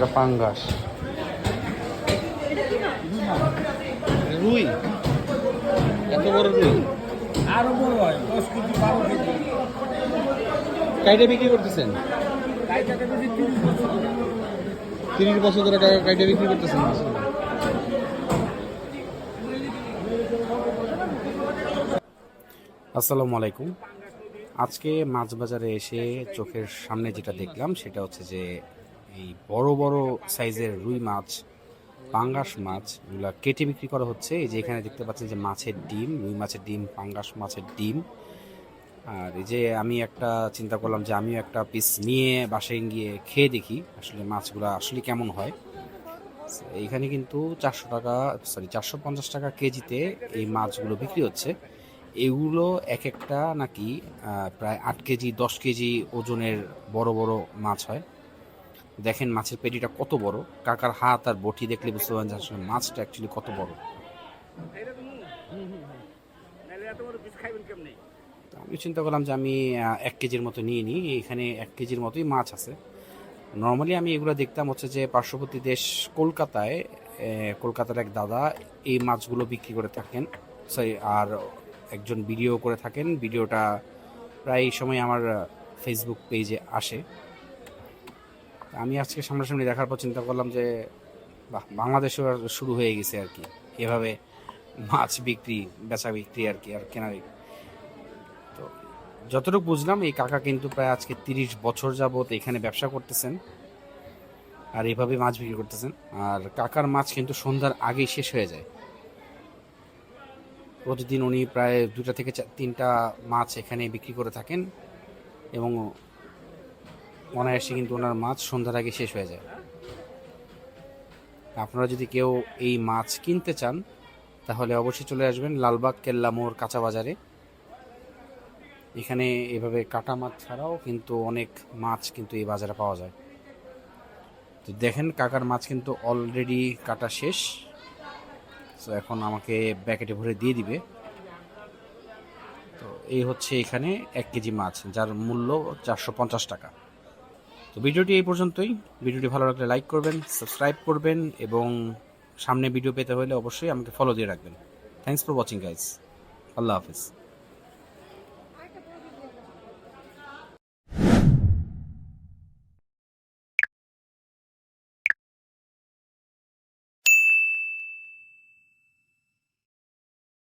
এগুলো পাঙ্গাস। রুই? এত বড় রুই? আরও বড় হয় দশ কেজি বারো কেজি। কাইটে বিক্রি করতেছেন? তিরিশ বছর ধরে। তিরিশ বছর ধরে কা- কাইটে বিক্রি করতেছেন? আসসালামু আলাইকুম। আজকে মাছ বাজারে এসে চোখের সামনে যেটা দেখলাম সেটা হচ্ছে যে এই বড় বড় সাইজের রুই মাছ, পাঙ্গাস মাছ এগুলা কেটে বিক্রি করা হচ্ছে। এই যে এখানে দেখতে পাচ্ছেন যে মাছের ডিম, রুই মাছের ডিম, পাঙ্গাস মাছের ডিম। আর এই যে আমি একটা চিন্তা করলাম যে আমিও একটা পিস নিয়ে বাসায় গিয়ে খেয়ে দেখি আসলে মাছগুলো আসলে কেমন হয়। এইখানে কিন্তু চারশো টাকা সরি চারশো পঞ্চাশ টাকা কেজিতে এই মাছগুলো বিক্রি হচ্ছে। এগুলো এক একটা নাকি প্রায় আট কেজি, দশ কেজি ওজনের বড় বড় মাছ হয়। দেখেন মাছের পেটিটা কত বড়। কাকার হাত আর বটি দেখলে বুঝতে পারেন যে মাছটা অ্যাকচুয়ালি কত বড়। আমি চিন্তা করলাম যে আমি এক কেজির মতো নিয়ে নিই। এখানে এক কেজির মতোই মাছ আছে। নর্মালি আমি এগুলো দেখতাম হচ্ছে যে পার্শ্ববর্তী দেশ কলকাতায় কলকাতার এক দাদা এই মাছগুলো বিক্রি করে থাকেন। সরি আর একজন ভিডিও করে থাকেন। ভিডিওটা প্রায় সময় আমার ফেসবুক পেজে আসে। আমি আজকে সামনাসামনি দেখার পর চিন্তা করলাম যে, বাহ, বাংলাদেশেও শুরু হয়ে গেছে আর কি। এভাবে মাছ বিক্রি, বেচা বিক্রি আর কি, আর কেনা বিক্রি। তো যতটুকু বুঝলাম, এই কাকা কিন্তু প্রায় আজকে তিরিশ বছর যাবত এখানে ব্যবসা করতেছেন আর এভাবে মাছ বিক্রি করতেছেন। আর কাকার মাছ কিন্তু সন্ধ্যার আগেই শেষ হয়ে যায়। প্রতিদিন উনি প্রায় দুটা থেকে তিনটা মাছ এখানে বিক্রি করে থাকেন এবং অনায়াসে কিন্তু ওনার মাছ সন্ধ্যার আগে শেষ হয়ে যায়। আপনারা যদি কেউ এই মাছ কিনতে চান, তাহলে অবশ্যই চলে আসবেন লালবাগ কেল্লা মোড় কাঁচা বাজারে। এখানে এভাবে কাটা মাছ ছাড়াও কিন্তু অনেক মাছ কিন্তু এই বাজারে পাওয়া যায়। তো দেখেন কাকার মাছ কিন্তু অলরেডি কাটা শেষ। তো এখন আমাকে প্যাকেটে ভরে দিয়ে দিবে। তো এই হচ্ছে এখানে এক কেজি মাছ, যার মূল্য চারশো পঞ্চাশ টাকা। তো ভিডিওটি এই পর্যন্তই। ভিডিওটি ভালো লাগলে লাইক করবেন, সাবস্ক্রাইব করবেন এবং সামনে ভিডিও পেতে হলে অবশ্যই আমাকে ফলো দিয়ে রাখবেন। থ্যাংকস ফর ওয়াচিং গাইজ আল্লাহ হাফিজ।